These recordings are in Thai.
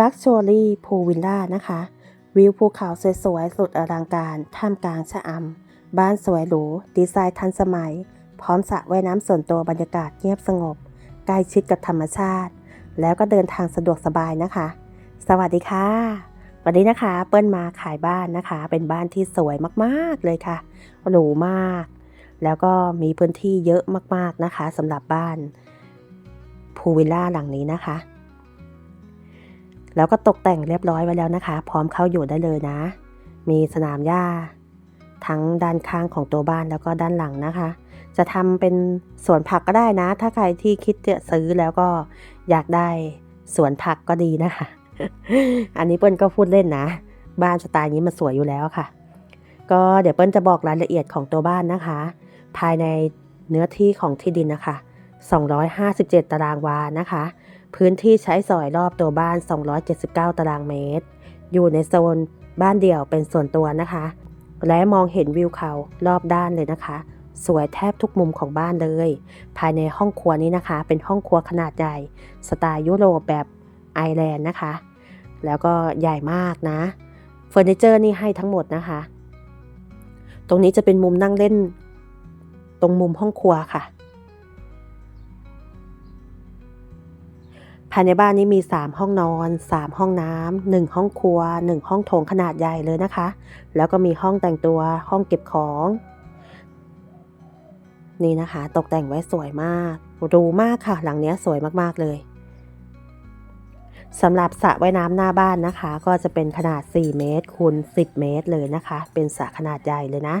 ลักชัวรี่พูวิลล่านะคะ วิวภูเขาสวยๆ สุดอลังการ ท่ามกลางชะอำ บ้านสวยหรู ดีไซน์ทันสมัย พร้อมสระว่ายน้ำส่วนตัวบรรยากาศเงียบสงบ ใกล้ชิดกับธรรมชาติ แล้วก็เดินทางสะดวกสบายนะคะ สวัสดีค่ะ วันนี้นะคะ เปิ้ลมาขายบ้านนะคะ เป็นบ้านที่สวยมากๆเลยค่ะ หรูมาก แล้วก็มีพื้นที่เยอะมากๆนะคะสำหรับบ้านพูวิลล่าหลังนี้นะคะ แล้วก็ตกแต่งเรียบร้อยไว้แล้วนะคะ พร้อมเข้าอยู่ได้เลยนะ มีสนามหญ้า ทั้งด้านข้างของตัวบ้านแล้วก็ด้านหลังนะคะ จะทำเป็นสวนผักก็ได้นะ ถ้าใครที่คิดจะซื้อแล้วก็อยากได้สวนผักก็ดีนะคะ อันนี้เปิ้ลก็พูดเล่นนะ บ้านสไตล์นี้มันสวยอยู่แล้วค่ะ ก็เดี๋ยวเปิ้ลจะบอกรายละเอียดของตัวบ้านนะคะ ภายในเนื้อที่ของที่ดินนะคะ 257 ตารางวานะคะ พื้นที่ใช้สอยรอบตัวบ้าน 279 ตารางเมตร อยู่ในโซนบ้านเดี่ยวเป็นส่วนตัวนะคะ และมองเห็นวิวเขารอบด้านเลยนะคะ สวยแทบทุกมุมของบ้านเลย ภายในห้องครัวนี้นะคะ เป็นห้องครัวขนาดใหญ่ สไตล์ยุโรปแบบไอร์แลนด์นะคะ แล้วก็ใหญ่มากนะ เฟอร์นิเจอร์นี่ให้ทั้งหมดนะคะ ตรงนี้จะเป็นมุมนั่งเล่น ตรงมุมห้องครัวค่ะ ภายในบ้านนี้มี 3 ห้องนอน 3 ห้องน้ำ1ห้องครัว 1 ห้องโถงขนาดใหญ่เลยนะคะ แล้วก็มีห้องแต่งตัวห้องเก็บของ นี่นะคะ ตกแต่งไว้สวยมากหรูมากค่ะ หลังเนี้ยสวยมากๆเลยสำหรับสระว่ายน้ำหน้าบ้านนะคะ ก็จะเป็นขนาด 4 เมตรคูณ10 เมตรเลยนะคะ เป็นสระขนาดใหญ่เลยนะ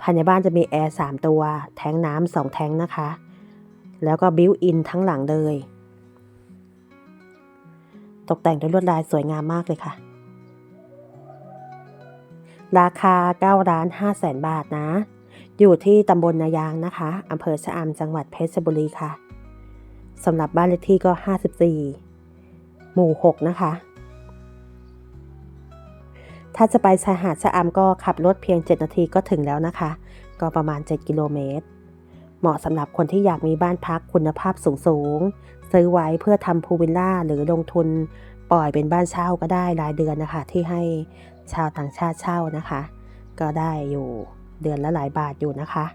ภายในบ้านจะมีแอร์3ตัว แทงน้ำ2แทงนะคะ แล้วก็บิวอินทั้งหลังเลย ตกแต่งด้วยลวดลายสวยงามมากเลยค่ะ ราคา9ล้าน5แสนบาทนะ อยู่ที่ตำบลนายางนะคะอำเภอชะอำจังหวัดเพชรบุรีค่ะสำหรับบ้านเลขที่ก็ 54 หมู่ 6 นะคะ ถ้าจะไปชายหาดชะอำก็ขับรถเพียง 7 นาทีก็ถึงแล้วนะคะ ก็ประมาณ 7 กิโลเมตร เหมาะสำหรับคนที่อยากมีบ้านพักคุณภาพสูงๆซื้อไว้เพื่อทำพูลวิลล่าหรือลงทุนปล่อยเป็นบ้านเช่าก็ได้รายเดือนนะคะ ที่ให้ชาวต่างชาติเช่านะคะ ก็ได้อยู่เดือนละหลายบาทอยู่นะคะ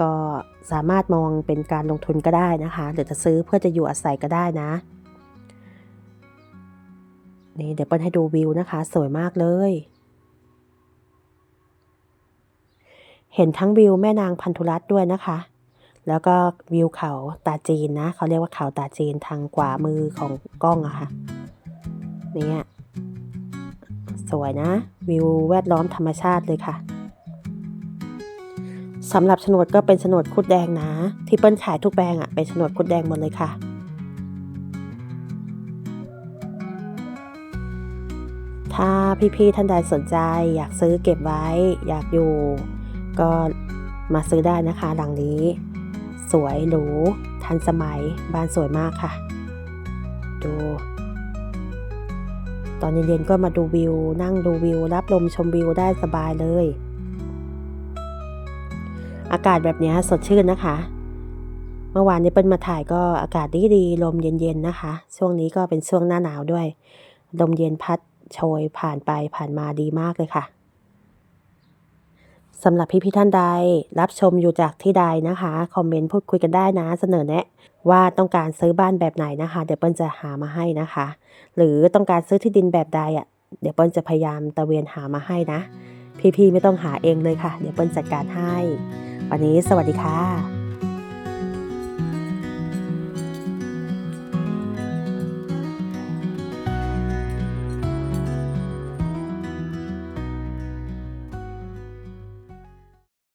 ก็สามารถมองเป็นการลงทุนก็ได้นะคะหรือจะซื้อเพื่อจะอยู่อาศัยก็ได้นะนี่เดี๋ยวเปิ้ลให้ดูวิวนะคะ สวยมากเลย เห็นทั้งวิวแม่นางพันธุรัตน์ด้วยนะคะ แล้วก็วิวเขาตาจีนนะ เขาเรียกว่าเขาตาจีนทางขวามือของกล้องอะค่ะเนี่ยสวยนะ วิวแวดล้อมธรรมชาติเลยค่ะสำหรับโฉนดก็เป็นโฉนดคุดแดงนะ ที่เปิ้ลขายทุกแปลงอะเป็นโฉนดคุดแดงหมดเลยค่ะ ถ้าพี่ๆท่านใดสนใจ อยากซื้อเก็บไว้ อยากอยู่ ก็มาซื้อได้นะคะหลังนี้ สวยหรูทันสมัยบ้านสวยมากค่ะ ดู ตอนเย็นๆก็มาดูวิว นั่งดูวิว รับลมชมวิวได้สบายเลย อากาศแบบนี้สดชื่นนะคะ เมื่อวานนี้เปิ้ลมาถ่ายก็อากาศดีดีๆลมเย็นๆนะคะ ช่วงนี้ก็เป็นช่วงหน้าหนาวด้วย ลมเย็นพัดโชยผ่านไปผ่านมาดีมากเลยค่ะ สำหรับพี่พี่ท่านใด รับชมอยู่จากที่ใดนะคะ คอมเมนต์พูดคุยกันได้นะ เสนอแนะ ว่าต้องการซื้อบ้านแบบไหนนะคะ เดี๋ยวเปิ้ลจะหามาให้นะคะ หรือต้องการซื้อที่ดินแบบใดอะเดี๋ยวเปิ้ลจะพยายามตะเวนหามาให้นะ พี่ๆไม่ต้องหาเองเลยค่ะ เดี๋ยวเปิ้ลจัดการให้ วันนี้สวัสดีค่ะ